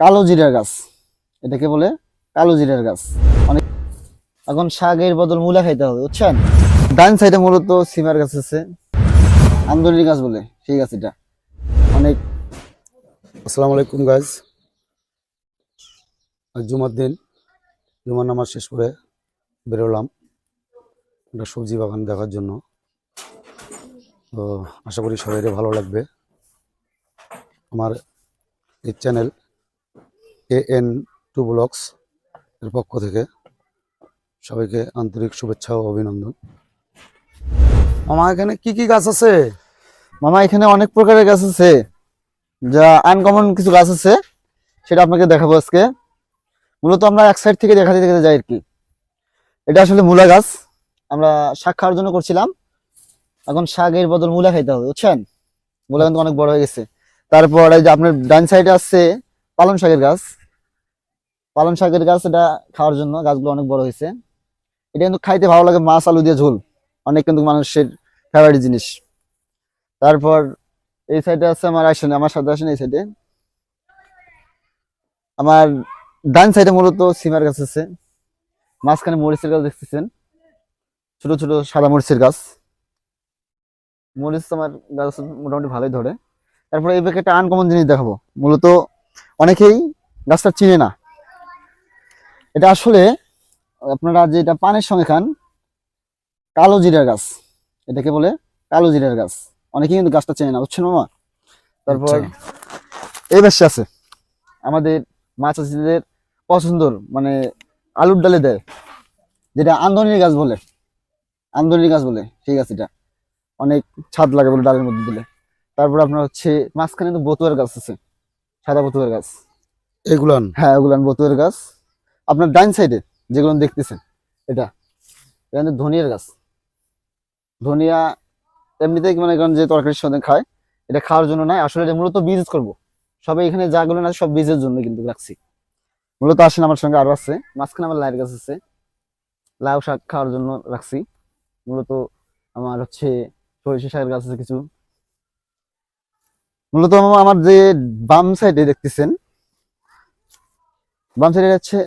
কালো জিরার গাছ। এটাকে বলে কালো জিরার গাছ। অনেক এখন শাকের বদল মূলা খাইতে হবে, বুঝছেন? ডান সাইডে মূলত সিমার গাছ আছে। আমদনি গাছ বলে, সেই গাছ এটা। অনেক আসসালামু আলাইকুম গাছ জুমার দিন। জুমার নামাজ শেষ করে বেরোলাম একটা সবজি বাগান দেখার জন্য। তো আশা করি সবাইকে ভালো লাগবে। আমার এই channel A N two vlogs এর পক্ষ থেকে সবাইকে আন্তরিক শুভেচ্ছা ও অভিনন্দন। আমার এখানে কি কি গাছ আছে? মামা, এখানে অনেক প্রকারের গাছ আছে। যা আনকমন কিছু গাছ আছে, সেটা আপনাকে দেখাবো আজকে। মূলত আমরা এক সাইড থেকে দেখাতে দেখাতে যাই আর কি। এটা আসলে মূলা গাছ। আমরা শাক খাওয়ার জন্য করছিলাম। এখন শাকের বদল মূলা খাইতে হবে, বুঝছেন? মূলা কিন্তু অনেক বড় হয়ে গেছে। তারপর এই যে আপনার ডান সাইডে আছে পালং শাকের গাছ। পালং শাকের গাছ এটা খাওয়ার জন্য গাছগুলো অনেক বড় হয়েছে। এটা কিন্তু খাইতে ভালো লাগে মাছ, আলু দিয়ে ঝোল। অনেক কিন্তু মানুষের ফেভারিট জিনিস। তারপর এই সাইডে আছে আমার আসেন, আমার সাথে আসেন এই সাইডে আমার ডান সাইডে মূলত সিমার গাছ আছে। মাঝখানে মরিচের গাছ দেখতেছেন। ছোট ছোট সাদা মরিচের গাছ। মরিচ আমার গাছ মোটামুটি ভালোই ধরে। তারপরে এই একটা আনকমন জিনিস দেখাবো। মূলত অনেকেই গাছটা চিনে না। এটা আসলে আপনারা যেটা পানের সঙ্গে খান কালো জিরার গাছ। এটাকে বলে কালো জিরার গাছ। অনেকেই কিন্তু গাছটা চেনে না বুঝছেন মামা? তারপর আচ্ছা। এই বেশি আছে। আমাদের মাছ চাষিদের পছন্দর মানে আলুর ডালে দেয় যেটা আন্দোলনের গাছ বলে। আন্দোলনের গাছ বলে সেই গাছ এটা। অনেক ছাদ লাগে বলে ডালের মধ্যে দিলে। তারপর আপনার হচ্ছে মাঝখানে তো বতুয়ার গাছ আছে সাদা বতুয়ার গাছ। এগুলান? হ্যাঁ এগুলান বতুয়ার গাছ। আপনার ডাইন সাইডে যেগুলো দেখতেছেন, এটা এটা ধনিয়ার গাছ। ধনিয়া এমনিতেই মানে করেন যে তরকারির সাথে খায়, এটা খাওয়ার জন্য নয় আসলে এটা মূলত বিজনেস করব। সবাই এখানে যাগুলো না, সব বীজের জন্য কিন্তু রাখছি। মূলত আসেন আমার সঙ্গে আরও আছে, মাঝখানে আমার লাইয়ের গাছ আছে। লাউ শাক খাওয়ার জন্য রাখছি। মূলত আমার হচ্ছে সরিষা শাকের গাছ আছে কিছু। মূলত আমার যে বাম সাইডে দেখতেছেন, বাম সাইডে হচ্ছে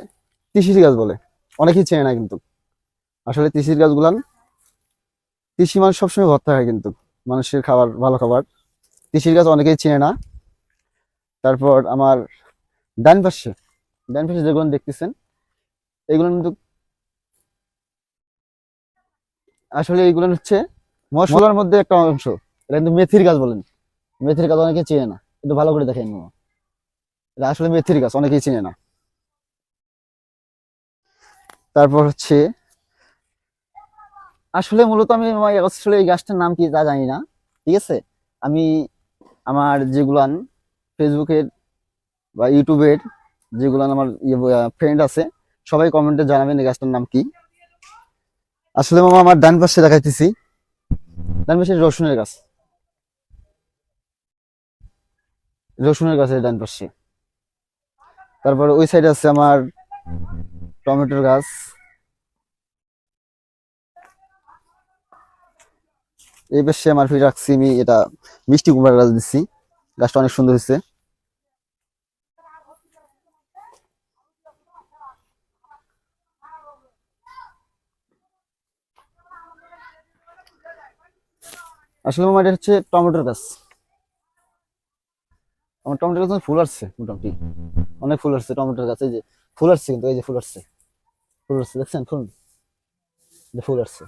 তিসির গাছ বলে। অনেকেই চেনে না কিন্তু। আসলে তিসির গাছগুলান তিসি মানুষ সবসময় ভর্তা হয় কিন্তু। মানুষের খাবার, ভালো খাবার। তিসির গাছ অনেকেই চেনে না। তারপর আমার ডান পাশে ডান পাশে যেগুলো দেখতেছেন, এগুলো কিন্তু আসলে এইগুলো হচ্ছে মশলার মধ্যে একটা অংশ। এটা কিন্তু মেথির গাছ বলেন। মেথির গাছ অনেকে চেনে না। একটু ভালো করে দেখেন। আসলে মেথির গাছ, অনেকেই চেনে না। তারপর হচ্ছে, আসলে মূলত আমি আসলে এই গাছটার নাম কি তা জানি না, ঠিক আছে? আমি আমার যেগুলান ফেসবুকের বা ইউটিউবের যেগুলান আমার ফ্রেন্ড আছে, সবাই কমেন্টে জানাবেন এই গাছটার নাম কি। আসলে মামা, আমার ডান পাশে দেখাইতেছি, ডান পাশে রসুনের গাছ। রসুনের গাছের ডান পাশে। তারপর ওই সাইডে আছে আমার টমেটোর গাছ। এই পাশে আমার ফিরে রাখছি, আমি এটা মিষ্টি কুমড়ার গাছ দিচ্ছি। গাছটা অনেক সুন্দর হয়েছে। আসলে আমার এটা হচ্ছে টমেটোর গাছ। আমার টমেটোর গাছ ফুল আসছে, মোটামুটি। অনেক ফুল আসছে টমেটোর গাছ, এই যে ফুল আসছে কিন্তু, এই যে ফুল আসছে। ফুল আসছে দেখছেন ফুল ফুল আসছে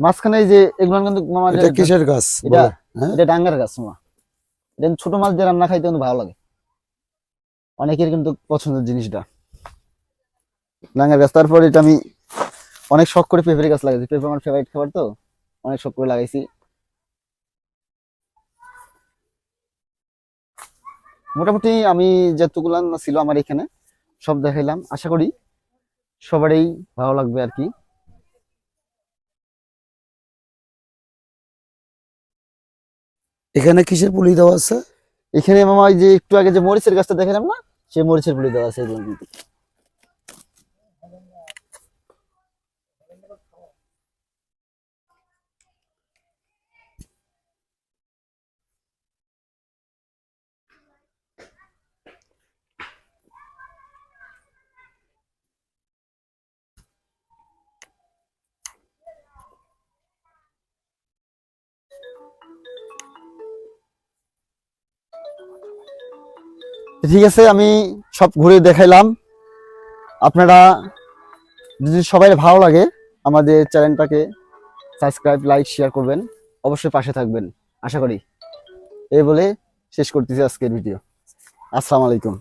মাঝখানে এই যে এগুলো কিন্তু মামা এটা কিসের গাছ? এটা হ্যাঁ? এটা ডাঙ্গার গাছ মামা। এটা ছোট মাছ দিয়ে রান্না খাইতে কিন্তু ভালো লাগে। অনেকের কিন্তু পছন্দের জিনিসটা। ডাঙ্গার গাছ তারপর এটা আমি অনেক শখ করে পেঁপের গাছ লাগাইছি। পেঁপে আমার ফেভারিট খাবার তো। অনেক শখ করে লাগাইছি। মোটামুটি আমি যতগুলান ছিল আমার এখানে সব দেখাইলাম। আশা করি সবারই ভালো লাগবে আর কি। এখানে কিসের পুলি দেওয়া আছে? এখানে মামা ওই যে একটু আগে যে মরিচের গাছটা দেখালাম না সেই মরিচের পুলি দেওয়া আছে এগুলো কিন্তু। ঠিক আছে, আমি সব ঘুরে দেখাইলাম। আপনারা যদি সবাই ভালো লাগে, আমাদের চ্যানেলটাকে সাবস্ক্রাইব, লাইক শেয়ার করবেন। অবশ্যই পাশে থাকবেন। আশা করি এই বলে শেষ করতেছি আজকের ভিডিও। আসসালামু আলাইকুম।